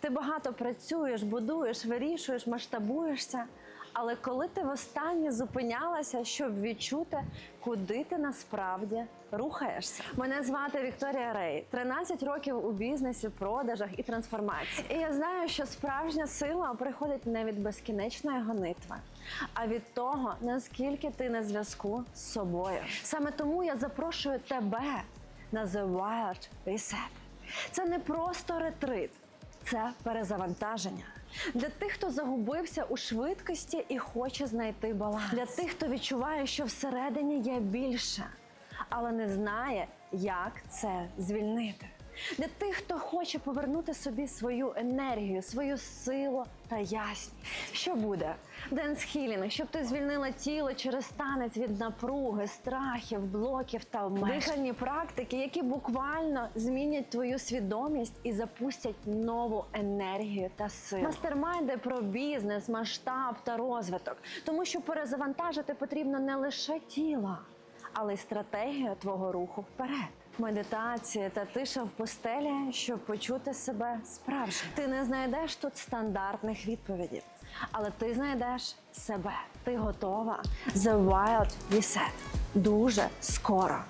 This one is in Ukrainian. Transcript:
Ти багато працюєш, будуєш, вирішуєш, масштабуєшся. Але коли ти востаннє зупинялася, щоб відчути, куди ти насправді рухаєшся? Мене звати Вікторія Рей, 13 років у бізнесі, продажах і трансформації. І я знаю, що справжня сила приходить не від безкінечної гонитви, а від того, наскільки ти на зв'язку з собою. Саме тому я запрошую тебе на The Wild Reset. Це не просто ретрит, це перезавантаження. Для тих, хто загубився у швидкості і хоче знайти баланс. Для тих, хто відчуває, що всередині є більше, але не знає, як це звільнити. Для тих, хто хоче повернути собі свою енергію, свою силу та ясність. Що буде? Денс хілінг, щоб ти звільнила тіло через танець від напруги, страхів, блоків та обмежень. Дихальні практики, які буквально змінять твою свідомість і запустять нову енергію та силу. Мастермайди про бізнес, масштаб та розвиток, тому що перезавантажити потрібно не лише тіло, але й стратегію твого руху вперед. Медитація та тиша в постелі, щоб почути себе справжнім. Ти не знайдеш тут стандартних відповідей, але ти знайдеш себе. Ти готова The Wild Reset. Дуже скоро.